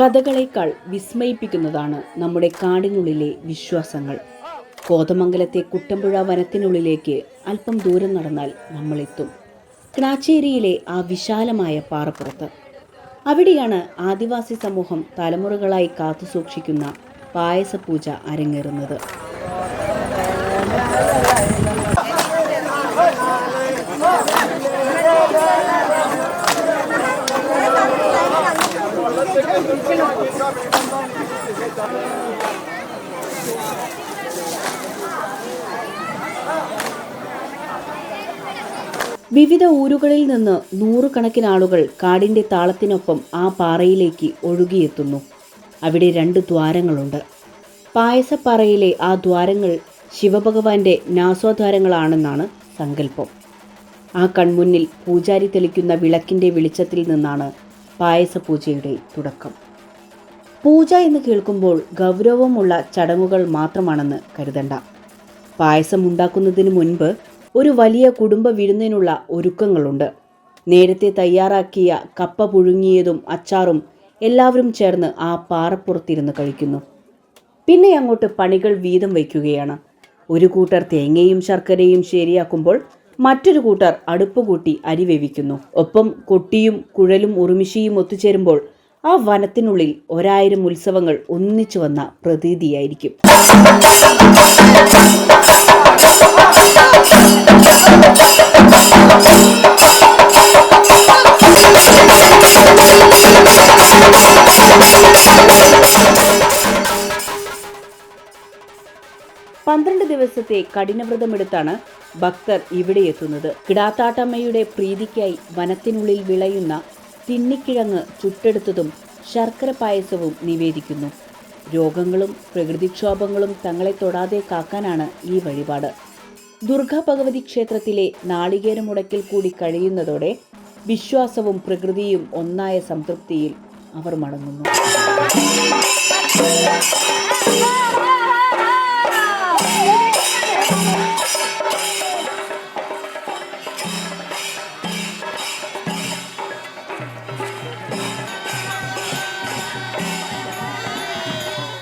കഥകളേക്കാൾ വിസ്മയിപ്പിക്കുന്നതാണ് നമ്മുടെ കാടിനുള്ളിലെ വിശ്വാസങ്ങൾ. കോതമംഗലത്തെ കുട്ടമ്പുഴ വനത്തിനുള്ളിലേക്ക് അല്പം ദൂരം നടന്നാൽ നമ്മളെത്തും. ക്ലാച്ചേരിയിലെ ആ വിശാലമായ പാറപ്പുറത്ത്. അവിടെയാണ് ആദിവാസി സമൂഹം തലമുറകളായി കാത്തുസൂക്ഷിക്കുന്ന പായസപൂജ അരങ്ങേറുന്നത്. വിവിധ ഊരുകളിൽ നിന്ന് നൂറുകണക്കിന് ആളുകൾ കാടിന്റെ താളത്തിനൊപ്പം ആ പാറയിലേക്ക് ഒഴുകിയെത്തുന്നു. അവിടെ രണ്ട് ദ്വാരങ്ങളുണ്ട്. പായസപ്പാറയിലെ ആ ദ്വാരങ്ങൾ ശിവഭഗവാന്റെ നാസോദ്വാരങ്ങളാണെന്നാണ് സങ്കല്പം. ആ കൺമുന്നിൽ പൂജാരി തെളിക്കുന്ന വിളക്കിന്റെ വെളിച്ചത്തിൽ നിന്നാണ് പായസപൂജയുടെ തുടക്കം. പൂജ എന്ന് കേൾക്കുമ്പോൾ ഗൗരവമുള്ള ചടങ്ങുകൾ മാത്രമാണെന്ന് കരുതണ്ട. പായസം ഉണ്ടാക്കുന്നതിന് മുൻപ് ഒരു വലിയ കുടുംബ വിരുന്നിനുള്ള ഒരുക്കങ്ങളുണ്ട്. നേരത്തെ തയ്യാറാക്കിയ കപ്പ പുഴുങ്ങിയതും അച്ചാറും എല്ലാവരും ചേർന്ന് ആ പാറപ്പുറത്തിരുന്ന് കഴിക്കുന്നു. പിന്നെ അങ്ങോട്ട് പണികൾ വീതം വയ്ക്കുകയാണ്. ഒരു കൂട്ടർ തേങ്ങയും ശർക്കരയും ശരിയാക്കുമ്പോൾ മറ്റൊരു കൂട്ടർ അടുപ്പ് കൂട്ടി അരി വേവിക്കുന്നു. ഒപ്പം കൊട്ടിയും കുഴലും ഉറുമിശിയും ഒത്തുചേരുമ്പോൾ ആ വനത്തിനുള്ളിൽ ഒരായിരം ഉത്സവങ്ങൾ ഒന്നിച്ചു വന്ന പ്രതീതിയായിരിക്കും. പന്ത്രണ്ട് ദിവസത്തെ കഠിനവ്രതമെടുത്താണ് ഭക്തർ ഇവിടെ എത്തുന്നത്. കിടാത്താട്ടമ്മയുടെ പ്രീതിക്കായി വനത്തിനുള്ളിൽ വിളയുന്ന തിന്നിക്കിഴങ്ങ് ചുട്ടെടുത്തതും ശർക്കര പായസവും നിവേദിക്കുന്നു. രോഗങ്ങളും പ്രകൃതിക്ഷോഭങ്ങളും തങ്ങളെ തൊടാതെ കാക്കാനാണ് ഈ വഴിപാട്. ദുർഗാ ഭഗവതി ക്ഷേത്രത്തിലെ നാളികേരമുടക്കിൽ കൂടി കഴിയുന്നതോടെ വിശ്വാസവും പ്രകൃതിയും ഒന്നായ സംതൃപ്തിയിൽ അവർ മടങ്ങുന്നു.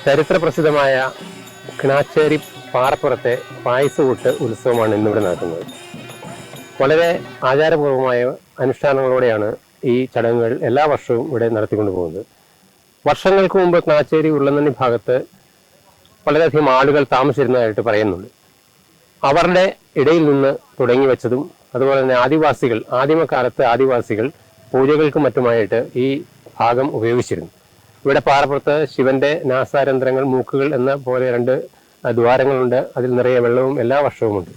ചരിത്ര പ്രസിദ്ധമായ കിണാച്ചേരി പാറപ്പുറത്തെ പായസകൂട്ട് ഉത്സവമാണ് ഇന്നിവിടെ നടക്കുന്നത് വളരെ ആചാരപൂർവമായ അനുഷ്ഠാനങ്ങളോടെയാണ് ഈ ചടങ്ങുകൾ എല്ലാ വർഷവും ഇവിടെ നടത്തിക്കൊണ്ടു പോകുന്നത്. വർഷങ്ങൾക്ക് മുമ്പ് കിണാച്ചേരി ഉള്ളനന്നി ഭാഗത്ത് വളരെയധികം ആളുകൾ താമസിച്ചിരുന്നതായിട്ട് പറയുന്നുണ്ട്. അവരുടെ ഇടയിൽ നിന്ന് തുടങ്ങി വെച്ചതും അതുപോലെ തന്നെ ആദിവാസികൾ ആദിമകാലത്ത് ആദിവാസികൾ പൂജകൾക്കും മറ്റുമായിട്ട് ഈ ഭാഗം ഉപയോഗിച്ചിരുന്നു. ഇവിടെ പാറപ്പുറത്ത് ശിവന്റെ നാസാരന്ധ്രങ്ങൾ മൂക്കുകൾ എന്ന പോലെ രണ്ട് ദ്വാരങ്ങളുണ്ട്. അതിൽ നിറയെ വെള്ളവും എല്ലാ വർഷവും ഉണ്ട്.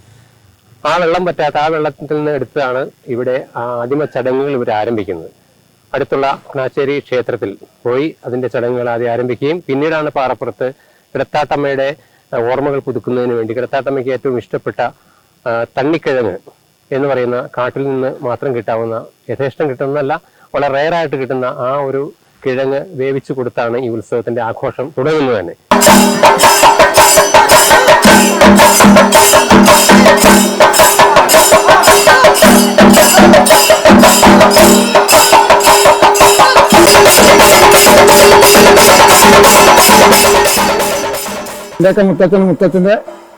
ആ വെള്ളം പറ്റാത്ത ആ വെള്ളത്തിൽ നിന്ന് എടുത്താണ് ഇവിടെ ആദിമ ചടങ്ങുകൾ ഇവർ ആരംഭിക്കുന്നത്. അടുത്തുള്ള കണാശ്ശേരി ക്ഷേത്രത്തിൽ പോയി അതിന്റെ ചടങ്ങുകൾ ആദ്യം ആരംഭിക്കുകയും പിന്നീടാണ് പാറപ്പുറത്ത് കിടത്താട്ടമ്മയുടെ ഓർമ്മകൾ പുതുക്കുന്നതിന് വേണ്ടി കിടത്താട്ടമ്മയ്ക്ക് ഏറ്റവും ഇഷ്ടപ്പെട്ട തണ്ണിക്കിഴങ്ങ് എന്ന് പറയുന്ന കാട്ടിൽ നിന്ന് മാത്രം കിട്ടാവുന്ന യഥേഷ്ടം കിട്ടുന്നതല്ല വളരെ റയറായിട്ട് കിട്ടുന്ന ആ ഒരു കിഴങ്ങ് വേവിച്ചു കൊടുത്താണ് ഈ ഉത്സവത്തിന്റെ ആഘോഷം തുടങ്ങുന്നത് തന്നെ. ഇതൊക്കെ മുത്തച്ഛന് മുത്തച്ഛന്റെ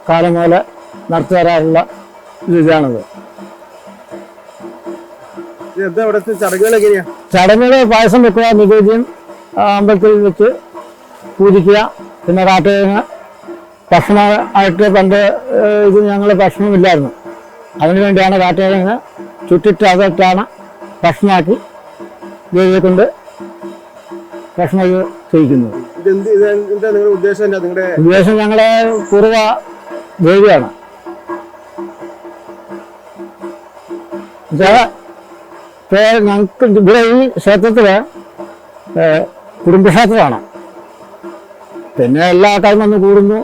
കാലം പോലെ നടത്തി വരാറുള്ള ഇതാണത്. ചടങ്ങുകൾ പായസം വെക്കുക നിവേദ്യം ആ, അമ്പലത്തിൽ വെച്ച് പൂജിക്കുക പിന്നെ കാട്ടുകഴിഞ്ഞ ഭക്ഷണമായിട്ട് പണ്ട് ഇത് ഞങ്ങൾ ഭക്ഷണമില്ലായിരുന്നു അതിനു വേണ്ടിയാണ് കാട്ടുകഴിഞ്ഞ് ചുറ്റിട്ട് അതിട്ടാണ് ഭക്ഷണമാക്കി ദേവിയെ കൊണ്ട് ഭക്ഷണം ചെയ്യിക്കുന്നത്. ഉദ്ദേശം? ഞങ്ങളെ പൂർവ ദേവിയാണ്. ഞങ്ങൾക്ക് ഇവിടെ ഈ ക്ഷേത്രത്തിൽ ഏ, കുടുംബക്ഷേത്രമാണ്. പിന്നെ എല്ലാ ആൾക്കാരും വന്ന് കൂടുന്നു.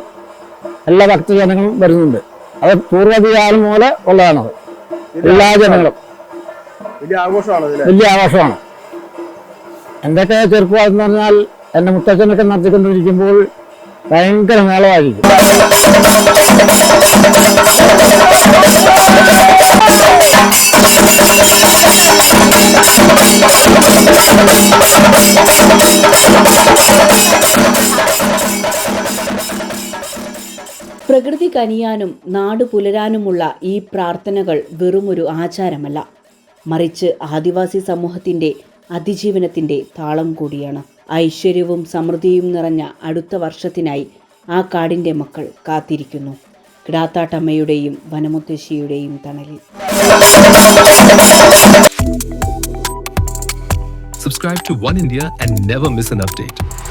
എല്ലാ ഭക്തജനങ്ങളും വരുന്നുണ്ട്. അത് പൂർവധികാലം പോലെ ഉള്ളതാണത് എല്ലാ ജനങ്ങളും. വലിയ ആഘോഷമാണ് ഇതിൽ. വലിയ ആഘോഷമാണ്. എന്തൊക്കെ ചെറുപ്പമാണെന്ന് പറഞ്ഞാൽ എന്റെ മുത്തച്ഛനൊക്കെ നടത്തിക്കൊണ്ടിരിക്കുമ്പോൾ ഭയങ്കര മേളമായിരിക്കും. പ്രകൃതി കനിയാനും നാട് പുലരാനുമുള്ള ഈ പ്രാർത്ഥനകൾ വെറുമൊരു ആചാരമല്ല. മറിച്ച് ആദിവാസി സമൂഹത്തിന്റെ അതിജീവനത്തിന്റെ താളം കൂടിയാണ്. ഐശ്വര്യവും സമൃദ്ധിയും നിറഞ്ഞ അടുത്ത വർഷത്തിനായി ആ കാടിന്റെ മക്കൾ കാത്തിരിക്കുന്നു. കിടാത്താട്ടമ്മയുടെയും വനമുത്തശ്ശിയുടെയും തണലിൽ. Subscribe to One India and never miss an update.